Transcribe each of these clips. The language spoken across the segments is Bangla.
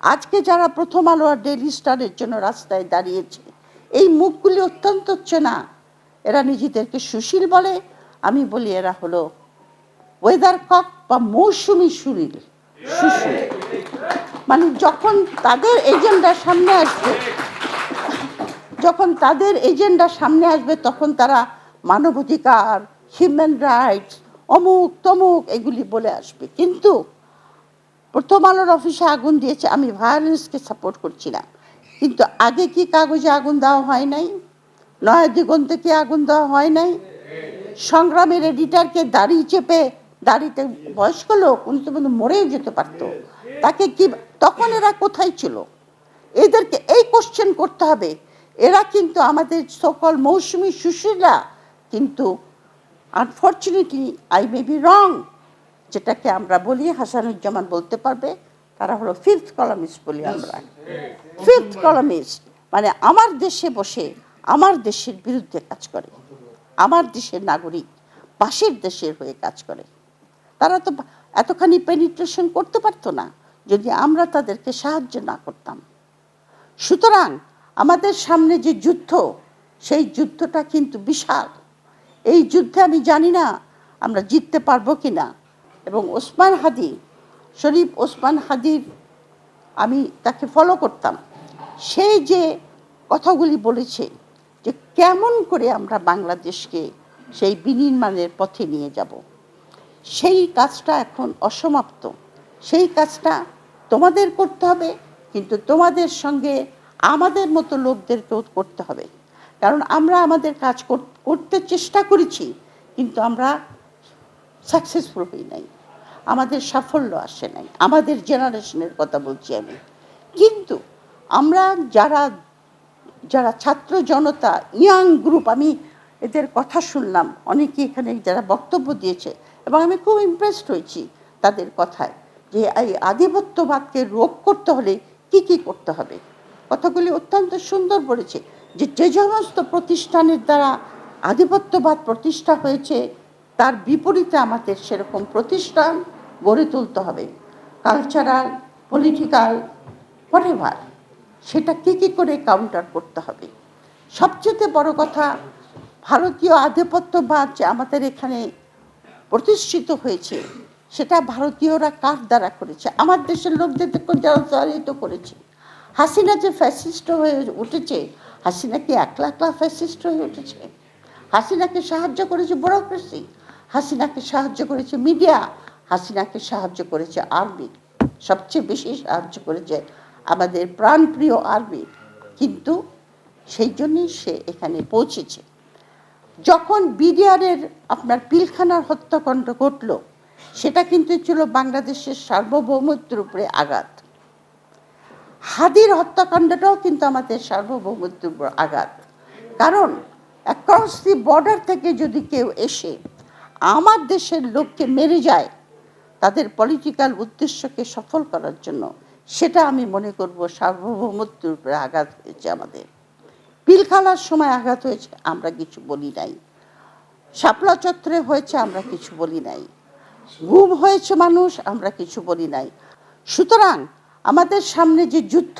আজকে যারা প্রথম আলো আর ডেলি স্টারের জন্য রাস্তায় দাঁড়িয়েছে, এই মুখগুলি অত্যন্ত হচ্ছে না। এরা নিজেদেরকে সুশীল বলে, আমি বলি এরা হলো ওয়েদার কক বা মৌসুমি সুনীল। সুশীল। মানে যখন তাদের এজেন্ডা সামনে আসবে, যখন তাদের এজেন্ডা সামনে আসবে, তখন তারা মানবাধিকার হিউম্যান রাইটস অমুক তমুক এগুলি বলে আসবে। কিন্তু প্রথম আলোর অফিসে আগুন দিয়েছে, আমি ভায়োলেন্সকে সাপোর্ট করছিলাম। কিন্তু আগে কি কাগজে আগুন দেওয়া হয় নাই? নয়া দিগন্তে কি আগুন দেওয়া হয় নাই? সংগ্রামের এডিটারকে দাড়ি চেপে, দাড়িতে বয়স্ক লোক, উনি তো মরেও যেতে পারতো। তাকে কি, তখন এরা কোথায় ছিল? এদেরকে এই কোশ্চেন করতে হবে। এরা কিন্তু আমাদের সকল মৌসুমি সুশীলা, কিন্তু unfortunately I may be wrong যেটাকে আমরা বলি হাসানুজ্জামান বলতে পারবে তারা হলো ফিফথ কলামিস্ট বলি আমরা। ফিফথ কলামিস্ট মানে আমার দেশে বসে আমার দেশের বিরুদ্ধে কাজ করে আমার দেশের নাগরিক পাশের দেশের হয়ে কাজ করে। তারা তো এতখানি পেনিট্রেশন করতে পারতো না যদি আমরা তাদেরকে সাহায্য না করতাম। সুতরাং আমাদের সামনে যে যুদ্ধ সেই যুদ্ধটা কিন্তু বিশাল। এই যুদ্ধে আমি জানি না আমরা জিততে পারব কি না এবং ওসমান হাদি, শরীফ ওসমান হাদির, আমি তাকে ফলো করতাম। সে যে কথাগুলি বলেছে যে কেমন করে আমরা বাংলাদেশকে সেই বিনির্মাণের পথে নিয়ে যাব, সেই কাজটা এখন অসমাপ্ত। সেই কাজটা তোমাদের করতে হবে, কিন্তু তোমাদের সঙ্গে আমাদের মতো লোকদেরকেও করতে হবে। কারণ আমরা আমাদের কাজ কর- করতে চেষ্টা করেছি, কিন্তু আমরা সাকসেসফুল হই নাই। আমাদের সাফল্য আসে নাই। আমাদের জেনারেশনের কথা বলছি আমি। কিন্তু আমরা যারা যারা ছাত্র জনতা ইয়াং গ্রুপ আমি এদের কথা শুনলাম অনেকে এখানে যারা বক্তব্য দিয়েছে এবং আমি খুব ইমপ্রেসড হয়েছি তাদের কথায় যে এই আধিপত্যবাদকে রোধ করতে হলে কি কি করতে হবে। কথাগুলি অত্যন্ত সুন্দর বলেছে যে যে সমস্ত প্রতিষ্ঠানের দ্বারা আধিপত্যবাদ প্রতিষ্ঠা হয়েছে, তার বিপরীতে আমাদের সেরকম প্রতিষ্ঠান গড়ে তুলতে হবে। কালচারাল পলিটিক্যাল হোয়াট সেটা কী কী করে কাউন্টার করতে হবে? সবচেয়ে বড় কথা, ভারতীয় আধিপত্যবাদ যে আমাদের এখানে প্রতিষ্ঠিত হয়েছে, সেটা ভারতীয়রা কার দ্বারা করেছে? আমার দেশের লোকদের যারা করেছে। হাসিনা যে ফ্যাসিস্ট হয়ে উঠেছে, হাসিনা কি একলা একলা ফ্যাসিস্ট হয়ে উঠেছে? হাসিনাকে সাহায্য করেছে ব্যুরোক্রেসি হাসিনাকে সাহায্য করেছে মিডিয়া হাসিনাকে সাহায্য করেছে আর্মি, সবচেয়ে বেশি সাহায্য করেছে আমাদের প্রাণপ্রিয় আর্মি। কিন্তু সেই জন্যই সে এখানে পৌঁছেছে। যখন বিডিআরের আপনার পিলখানার হত্যাকাণ্ড ঘটল, সেটা কিন্তু ছিল বাংলাদেশের সার্বভৌমত্বের উপরে আঘাত। হাদির হত্যাকাণ্ডটাও কিন্তু আমাদের সার্বভৌমত্বের উপর আঘাত। কারণ অ্যাক্রস দি বর্ডার থেকে যদি কেউ এসে আমার দেশের লোককে মেরে যায় তাদের পলিটিক্যাল উদ্দেশ্যকে সফল করার জন্য, সেটা আমি মনে করব সার্বভৌমত্বের উপরে আঘাত হয়েছে আমাদের। পিল খালার সময় আঘাত হয়েছে, আমরা কিছু বলি নাই। শাপলা চত্বরে হয়েছে, আমরা কিছু বলি নাই। গুম হয়েছে মানুষ, আমরা কিছু বলি নাই। সুতরাং আমাদের সামনে যে যুদ্ধ,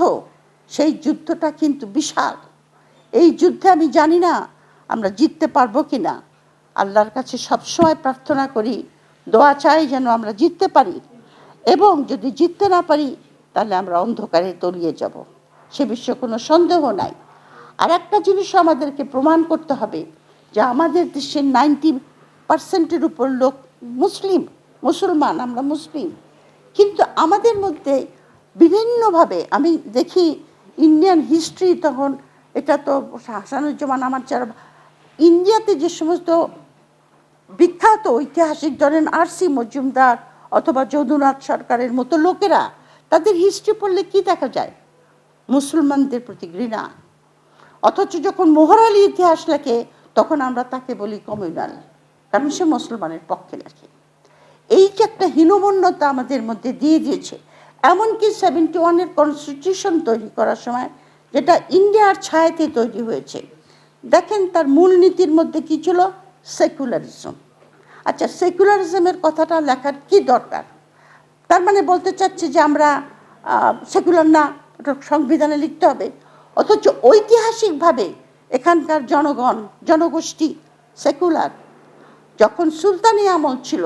সেই যুদ্ধটা কিন্তু বিশাল। এই যুদ্ধে আমি জানি না আমরা জিততে পারব কি না আল্লাহর কাছে সবসময় প্রার্থনা করি দোয়া চাই যেন আমরা জিততে পারি। এবং যদি জিততে না পারি, তাহলে আমরা অন্ধকারে তলিয়ে যাব। সে বিষয়ে কোনো সন্দেহ নাই। আর একটা জিনিস আমাদেরকে প্রমাণ করতে হবে যে আমাদের দেশের নাইনটি পার্সেন্টের উপর লোক মুসলিম, মুসলমান, আমরা মুসলিম। কিন্তু আমাদের মধ্যে বিভিন্নভাবে, আমি দেখি ইন্ডিয়ান হিস্ট্রি তখন, এটা তো হাসানুজ্জামান আমার যারা, ইন্ডিয়াতে যে সমস্ত বিখ্যাত ঐতিহাসিক ধরেন আর সি মজুমদার অথবা যদুনাথ সরকারের মতো লোকেরা, তাদের হিস্ট্রি পড়লে কি দেখা যায়? মুসলমানদের প্রতি ঘৃণা। অথচ যখন মোহর আলী ইতিহাস লেখে, তখন আমরা তাকে বলি কমিউনাল, কারণ সে মুসলমানের পক্ষে লেখে। এই যে একটা হীনমন্যতা আমাদের মধ্যে দিয়ে দিয়েছে, এমনকি সেভেন্টি ওয়ানের কনস্টিটিউশন তৈরি করার সময় যেটা ইন্ডিয়ার ছায়াতে তৈরি হয়েছে, দেখেন তার মূলনীতির মধ্যে কি ছিল? সেকুলারিজম। আচ্ছা সেকুলারিজমের কথাটা লেখার কি দরকার? তার মানে বলতে চাচ্ছে যে আমরা সেকুলার না সংবিধানে লিখতে হবে। অথচ ঐতিহাসিকভাবে এখানকার জনগণ, জনগোষ্ঠী সেকুলার। যখন সুলতানি আমল ছিল,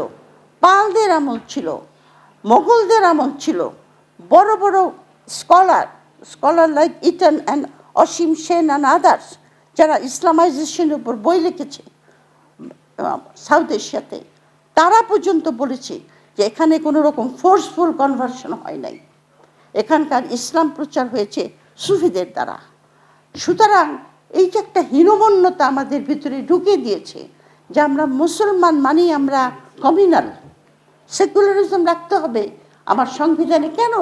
পালদের আমল ছিল মোগলদের আমল ছিল, বড় বড় scholar scholar like Eaton and Asim Sen and others, যারা ইসলামাইজেশনের উপর বই লিখেছে সাউথ এশিয়াতে, তারা পর্যন্ত বলেছে যে এখানে কোনো রকম ফোর্সফুল কনভার্সন হয় নাই। এখানকার ইসলাম প্রচার হয়েছে সুফিদের দ্বারা। সুতরাং এই যে একটা হীনমন্যতা আমাদের ভিতরে ঢুকিয়ে দিয়েছে, যে আমরা মুসলমান মানেই আমরা কমিউনাল সেকুলারিজম রাখতে হবে। আমার সংবিধানে কেন?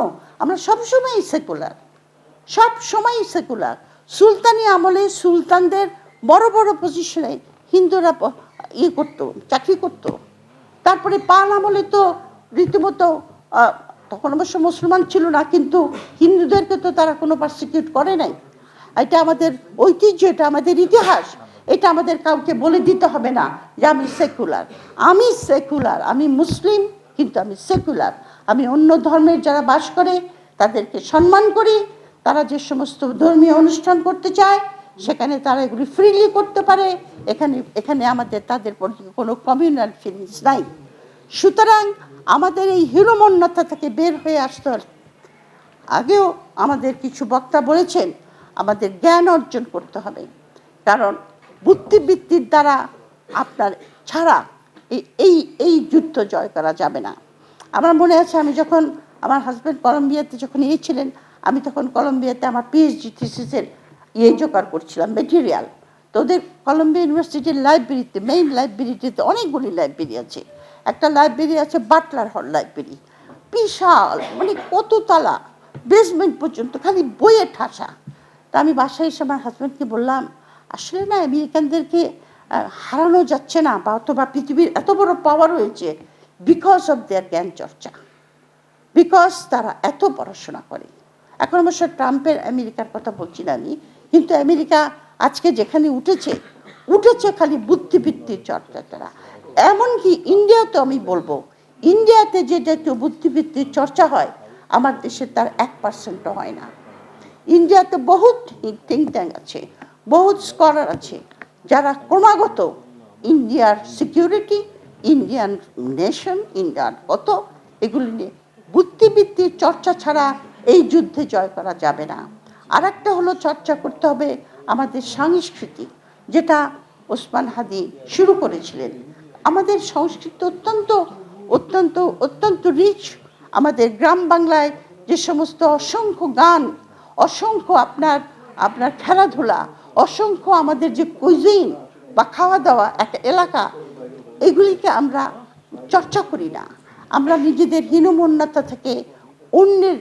আমরা সবসময়ই সেকুলার সব সময়ই সেকুলার সুলতানি আমলে সুলতানদের বড় বড় পজিশনে হিন্দুরা ইয়ে করতো, চাকরি করতো। তারপরে পাল আমলে তো রীতিমতো তখন অবশ্য মুসলমান ছিল না, কিন্তু হিন্দুদেরকে তো তারা কোনো পার্সিকিউট করে নাই। এটা আমাদের ঐতিহ্য, এটা আমাদের ইতিহাস। এটা আমাদের কাউকে বলে দিতে হবে না যে আমি সেকুলার আমি সেকুলার আমি মুসলিম, কিন্তু আমি সেকুলার আমি অন্য ধর্মের যারা বাস করে, তাদেরকে সম্মান করি। তারা যে সমস্ত ধর্মীয় অনুষ্ঠান করতে চায় সেখানে তারা এগুলি ফ্রিলি করতে পারে। এখানে এখানে আমাদের, তাদের কোনো কমিউনাল ফিলিংস নাই। সুতরাং আমাদের এই হিরোমন্যতা থেকে বের হয়ে আসতে আগেও আমাদের কিছু বক্তা বলেছেন, আমাদের জ্ঞান অর্জন করতে হবে। কারণ বুদ্ধিবৃত্তির দ্বারা আপনার ছাড়া এই- এই যুদ্ধ জয় করা যাবে না। আমার মনে আছে, আমি যখন আমার হাজব্যান্ড কলম্বিয়াতে যখন ইয়ে ছিলেন আমি তখন কলম্বিয়াতে আমার পিএইচডি থিসিসের ইয়ে জোগাড় করছিলাম মেটেরিয়াল তো ওদের কলম্বিয়া ইউনিভার্সিটির লাইব্রেরিতে মেইন লাইব্রেরিটিতে অনেকগুলি লাইব্রেরি আছে। একটা লাইব্রেরি আছে বাটলার হল লাইব্রেরি বিশাল মানে কত তালা বেসমেন্ট পর্যন্ত, খালি বইয়ে ঠাসা। তা আমি বাসায় এসে আমার হাজব্যান্ডকে বললাম, আসলে না, আমেরিকানদেরকে হারানো যাচ্ছে না বা অথবা পৃথিবীর এত বড় পাওয়ার হয়েছে বিকজ অফ দেয়ার জ্ঞান চর্চা। বিকজ তারা এত পড়াশোনা করে। এখন অবশ্য ট্রাম্পের আমেরিকার কথা বলছি না আমি। কিন্তু আমেরিকা আজকে যেখানে উঠেছে উঠেছে খালি বুদ্ধিবৃত্তির চর্চা তারা। এমনকি ইন্ডিয়াতে আমি বলব, ইন্ডিয়াতে যে জাতীয় বুদ্ধিবৃত্তির চর্চা হয়, আমার দেশে তার এক পার্সেন্টও হয় না। ইন্ডিয়াতে বহুত থিঙ্ক ট্যাঙ্ক আছে, বহুত স্কলার আছে, যারা ক্রমাগত ইন্ডিয়ার সিকিউরিটি ইন্ডিয়ান নেশন ইন্ডিয়ার কত, এগুলি নিয়ে বুদ্ধিবৃত্তির চর্চা ছাড়া এই যুদ্ধে জয় করা যাবে না। আর একটা হলো চর্চা করতে হবে আমাদের সংস্কৃতি, যেটা ওসমান হাদি শুরু করেছিলেন। আমাদের সংস্কৃতি অত্যন্ত অত্যন্ত অত্যন্ত রিচ আমাদের গ্রাম বাংলায় যে সমস্ত অসংখ্য গান, অসংখ্য আপনার আপনার খেলাধুলা, অসংখ্য আমাদের যে কুইজিন বা খাওয়া দাওয়া একটা এলাকা, এগুলিকে আমরা চর্চা করি না। আমরা নিজেদের হীনমন্যতা থেকে অন্যের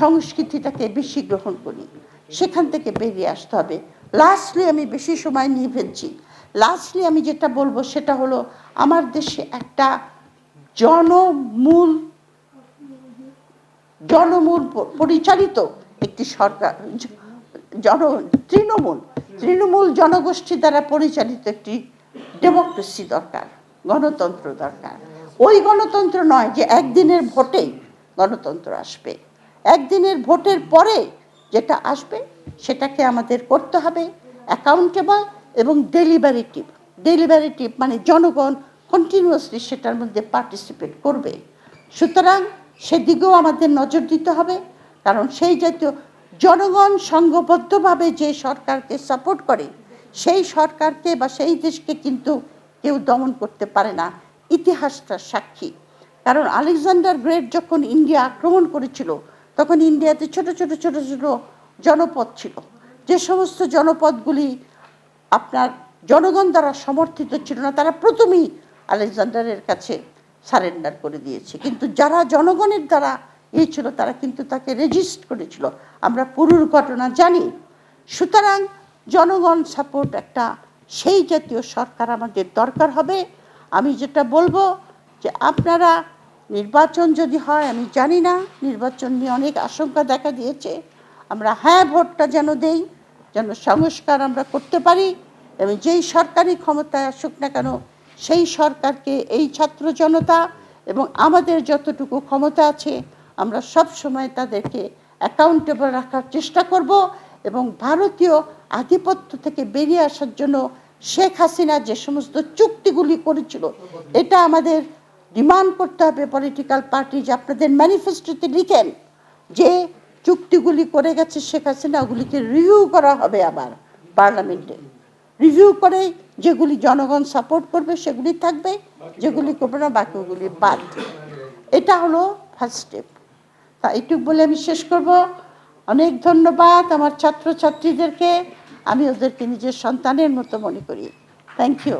সংস্কৃতিটাকে বেশি গ্রহণ করি। সেখান থেকে বেরিয়ে আসতে হবে। লাস্টলি আমি বেশি সময় নিয়ে ফেলছি। লাস্টলি আমি যেটা বলব সেটা হলো, আমার দেশে একটা জনমূল জনমূল পরিচালিত একটি সরকার, জন, তৃণমূল তৃণমূল জনগোষ্ঠী দ্বারা পরিচালিত একটি ডেমোক্রেসি দরকার, গণতন্ত্র দরকার। ওই গণতন্ত্র নয় যে একদিনের ভোটেই গণতন্ত্র আসবে। একদিনের ভোটের পরে যেটা আসবে, সেটাকে আমাদের করতে হবে অ্যাকাউন্টেবল এবং ডেলিভারেটিভ ডেলিভারেটিভ মানে জনগণ কন্টিনিউয়াসলি সেটার মধ্যে পার্টিসিপেট করবে। সুতরাং সেদিকেও আমাদের নজর দিতে হবে, কারণ সেই জাতীয় জনগণ সংঘবদ্ধভাবে যে সরকারকে সাপোর্ট করে, সেই সরকারকে বা সেই দেশকে কিন্তু কেউ দমন করতে পারে না। ইতিহাসটা সাক্ষী। কারণ আলেকজান্ডার গ্রেট যখন ইন্ডিয়া আক্রমণ করেছিল তখন ইন্ডিয়াতে ছোট ছোট ছোট ছোট জনপদ ছিল। যে সমস্ত জনপদগুলি আপনার জনগণ দ্বারা সমর্থিত ছিল না, তারা প্রথমেই আলেকজান্ডারের কাছে সারেন্ডার করে দিয়েছে। কিন্তু যারা জনগণের দ্বারা ইয়ে ছিল, তারা কিন্তু তাকে রেজিস্ট করেছিল। আমরা পুরুর ঘটনা জানি। সুতরাং জনগণ সাপোর্ট একটা, সেই জাতীয় সরকার আমাদের দরকার হবে। আমি যেটা বলব যে আপনারা নির্বাচন যদি হয়, আমি জানি না। নির্বাচন নিয়ে অনেক আশঙ্কা দেখা দিয়েছে। আমরা হ্যাঁ ভোটটা যেন দেই, যেন সংস্কার আমরা করতে পারি এবং যেই সরকারি ক্ষমতায় আসুক না কেন, সেই সরকারকে এই ছাত্র জনতা এবং আমাদের যতটুকু ক্ষমতা আছে, আমরা সব সময় তাদেরকে অ্যাকাউন্টেবল রাখার চেষ্টা করব এবং ভারতীয় আধিপত্য থেকে বেরিয়ে আসার জন্য শেখ হাসিনা যে সমস্ত চুক্তিগুলি করেছিল, এটা আমাদের ডিমান্ড করতে হবে পলিটিক্যাল পার্টি যে আপনাদের ম্যানিফেস্টোতে লিখেন যে চুক্তিগুলি করে গেছে শেখ হাসিনা, ওগুলিকে রিভিউ করা হবে আবার পার্লামেন্টে রিভিউ করে যেগুলি জনগণ সাপোর্ট করবে সেগুলি থাকবে, যেগুলি করবে না বাকিগুলি বাদ। এটা হলো ফার্স্ট স্টেপ তা এইটুক বলে আমি শেষ করব। অনেক ধন্যবাদ আমার ছাত্রছাত্রীদেরকে। আমি ওদেরকে নিজের সন্তানের মতো মনে করি। Thank you